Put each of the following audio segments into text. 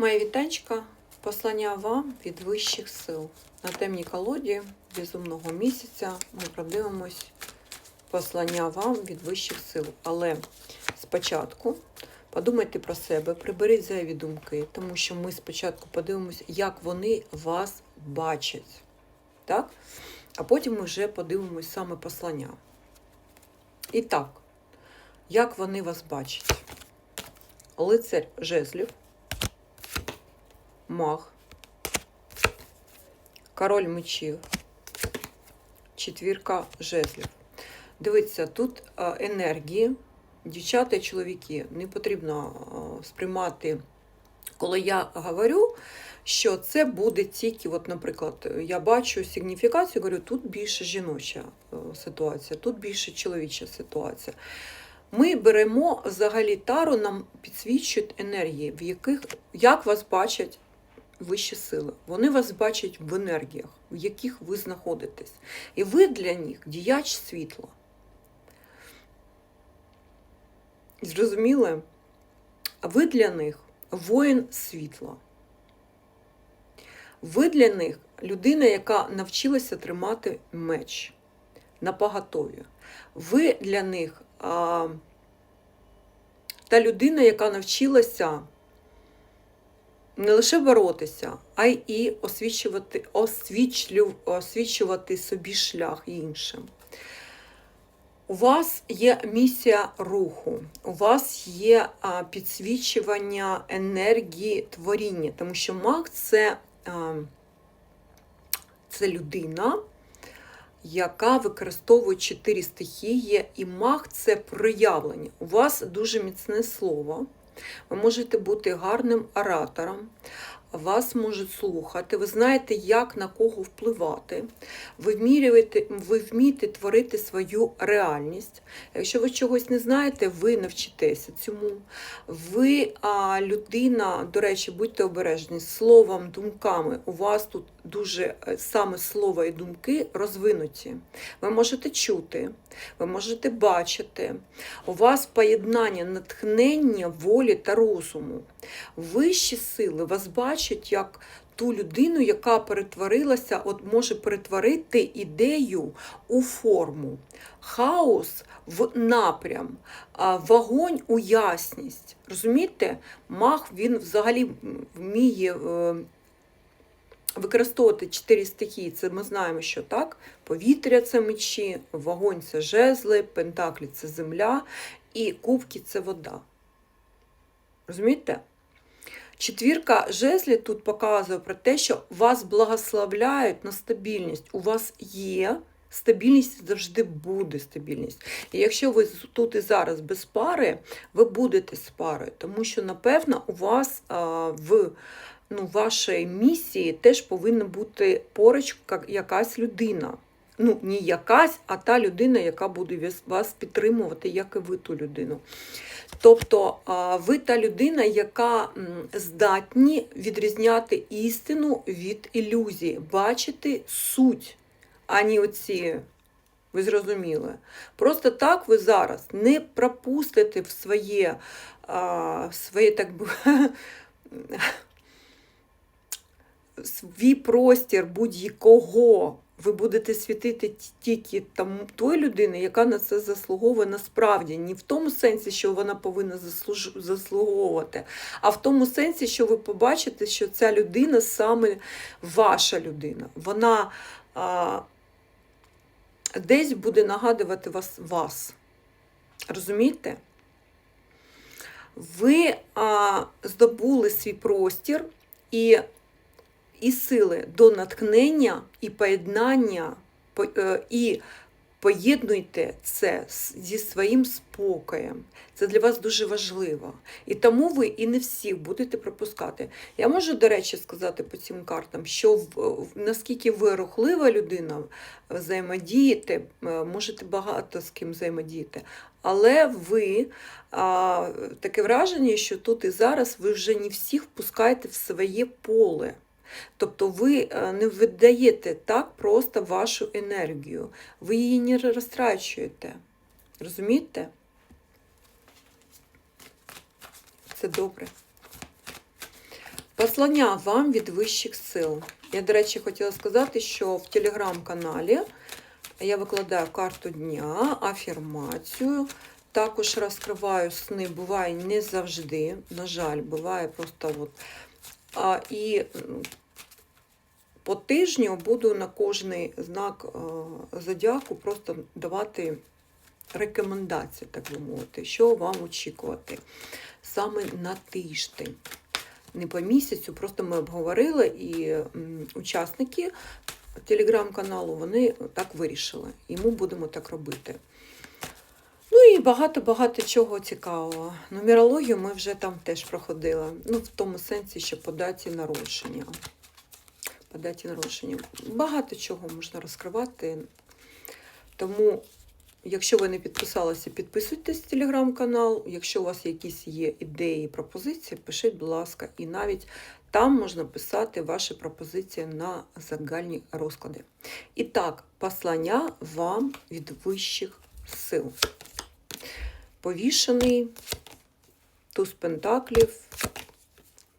Моя вітанчка, послання вам від вищих сил. На темній колоді безумного місяця ми продивимось послання вам від вищих сил. Але спочатку подумайте про себе, приберіть зайві думки, тому що ми спочатку подивимось, як вони вас бачать. Так? А потім ми вже подивимось саме послання. І так, як вони вас бачать? Лицарь жезлів маг, король мечів, четвірка жезлів. Дивіться, тут е, енергії, дівчата і чоловіки, не потрібно е, сприймати, коли я говорю, що це буде тільки, от, наприклад, я бачу сигніфікацію, говорю, тут більше жіноча е, ситуація, тут більше чоловіча ситуація. Ми беремо взагалі тару, нам підсвічують енергії, в яких як вас бачать вищі сили. Вони вас бачать в енергіях, в яких ви знаходитесь. І ви для них діяч світла. Зрозуміли? Ви для них воїн світла. Ви для них людина, яка навчилася тримати меч на поготові. Ви для них а, та людина, яка навчилася не лише боротися, а й освічувати, освічлю, освічувати собі шлях іншим. У вас є місія руху, у вас є підсвічування енергії творіння, тому що маг це, це людина, яка використовує чотири стихії, і маг це проявлення. У вас дуже міцне слово. Ви можете бути гарним оратором, вас можуть слухати, ви знаєте, як на кого впливати, ви вмієте, ви вмієте творити свою реальність. Якщо ви чогось не знаєте, ви навчитеся цьому. Ви а, людина, до речі, будьте обережні, словом, думками. У вас тут дуже е, саме слово і думки розвинуті. Ви можете чути, ви можете бачити. У вас поєднання натхнення, волі та розуму. Вищі сили вас бачать як ту людину, яка перетворилася, от може перетворити ідею у форму, хаос в напрям, вогонь у ясність. Розумієте, мах він взагалі вміє. Використовувати чотири стихії, це ми знаємо, що так. Повітря це мечі, вогонь це жезли, пентаклі це земля і кубки це вода. Розумієте? Четвірка жезлів тут показує про те, що вас благословляють на стабільність. У вас є стабільність, завжди буде стабільність. І якщо ви тут і зараз без пари, ви будете з парою, тому що, напевно, у вас а, в ну, вашій місії теж повинна бути поруч якась людина. Ну, не якась, а та людина, яка буде вас підтримувати, як і ви ту людину. Тобто ви та людина, яка здатні відрізняти істину від ілюзії, бачити суть, а не оці. Ви зрозуміли. Просто так ви зараз не пропустите в своє, в своє так би, свій простір будь-якого ви будете світити тільки там той людини, яка на це заслуговує насправді, не в тому сенсі, що вона повинна заслуж... заслуговувати, а в тому сенсі, що ви побачите, що ця людина саме ваша людина. Вона а, десь буде нагадувати вас вас. Розумієте? Ви а, здобули свій простір і і сили до натхнення і поєднання, е, і поєднуйте це зі своїм спокоєм. Це для вас дуже важливо. І тому ви і не всіх будете пропускати. Я можу, до речі, сказати по цим картам, що наскільки ви рухлива людина, взаємодієте, е, можете багато з ким взаємодіяти. Але ви а, таке враження, що тут і зараз ви вже не всіх впускаєте в своє поле. Тобто ви е, не видаєте так просто вашу енергію, ви її не розтрачуєте. Розумієте? Це добре. Послання вам від вищих сил. Я, до речі, хотіла сказати, що в телеграм-каналі я викладаю карту дня, афірмацію. Також розкриваю сни, буває не завжди. На жаль, буває просто от. І по тижню буду на кожний знак е, зодіаку просто давати рекомендації, так би мовити, що вам очікувати саме на тиждень. Не по місяцю, просто ми обговорили, і учасники телеграм-каналу вони так вирішили. І ми будемо так робити. І багато-багато чого цікавого. Нумерологію ми вже там теж проходили. Ну, в тому сенсі, що по даті народження. По даті народження. Багато чого можна розкривати. Тому, якщо ви не підписалися, підписуйтесь в телеграм-канал. Якщо у вас якісь є ідеї, пропозиції, пишіть, будь ласка, і навіть там можна писати ваші пропозиції на загальні розклади. І так, послання вам від вищих сил. Повішений, туз пентаклів,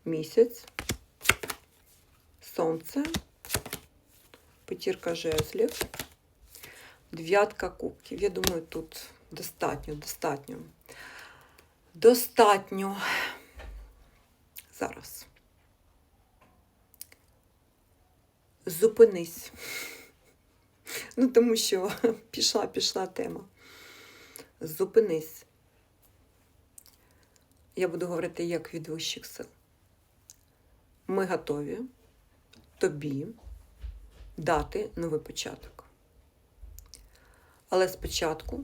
місяць, сонце, п'ятірка жезлів, дев'ятка кубків. Я думаю, тут достатньо, достатньо. Достатньо. Зараз. Зупинись. Ну, тому що пішла, пішла тема. Зупинись. Я буду говорити як від вищих сил. Ми готові тобі дати новий початок. Але спочатку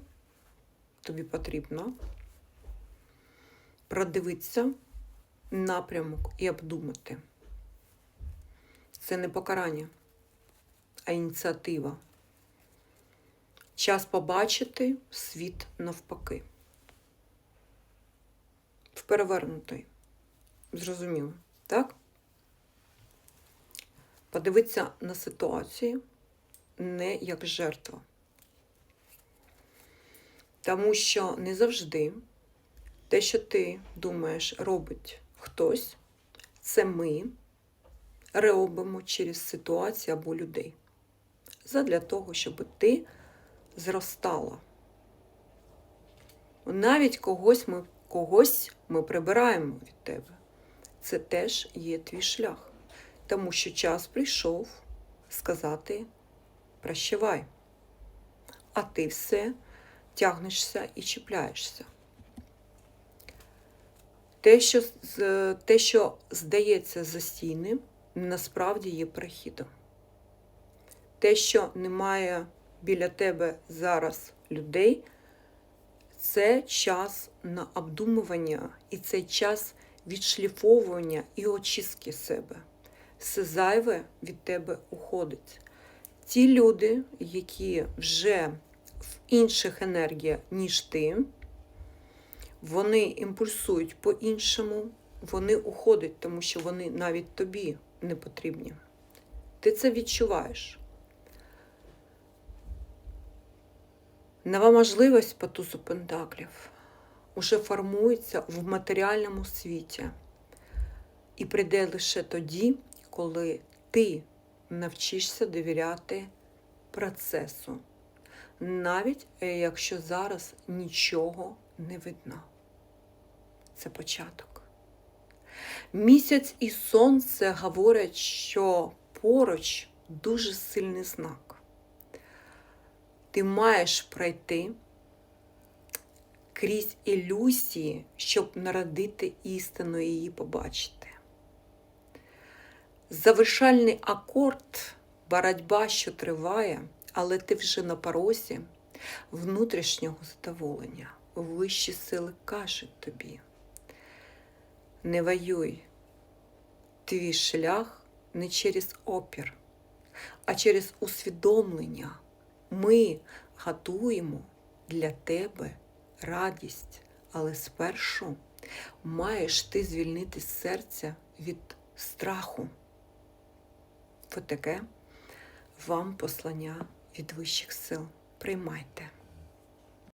тобі потрібно продивитися напрямок і обдумати. Це не покарання, а ініціатива. Час побачити світ навпаки. Перевернутий. Зрозуміло, так? Подивитися на ситуацію не як жертва. Тому що не завжди те, що ти думаєш, робить хтось, це ми робимо через ситуацію або людей. Задля того, щоб ти зростала. Навіть когось ми, когось ми прибираємо від тебе. Це теж є твій шлях. Тому що час прийшов сказати прощавай. А ти все тягнешся і чіпляєшся. Те, що, те, що здається застійним, насправді є перехідом. Те, що немає біля тебе зараз людей, це час на обдумування і це час відшліфовування і очистки себе. Все зайве від тебе уходить. Ті люди, які вже в інших енергіях, ніж ти, вони імпульсують по-іншому, вони уходять, тому що вони навіть тобі не потрібні. Ти це відчуваєш. Нова можливість по тузу пентаклів уже формується в матеріальному світі і прийде лише тоді, коли ти навчишся довіряти процесу, навіть е, якщо зараз нічого не видно. Це початок. Місяць і сонце говорять, що поруч дуже сильний знак. Ти маєш пройти крізь ілюзії, щоб народити істину і її побачити. Завершальний акорд боротьба, що триває, але ти вже на порозі внутрішнього задоволення. Вищі сили кажуть тобі. Не воюй. Твій шлях не через опір, а через усвідомлення. Ми готуємо для тебе радість, але спершу маєш ти звільнити серця від страху. Отаке таке вам послання від вищих сил. Приймайте.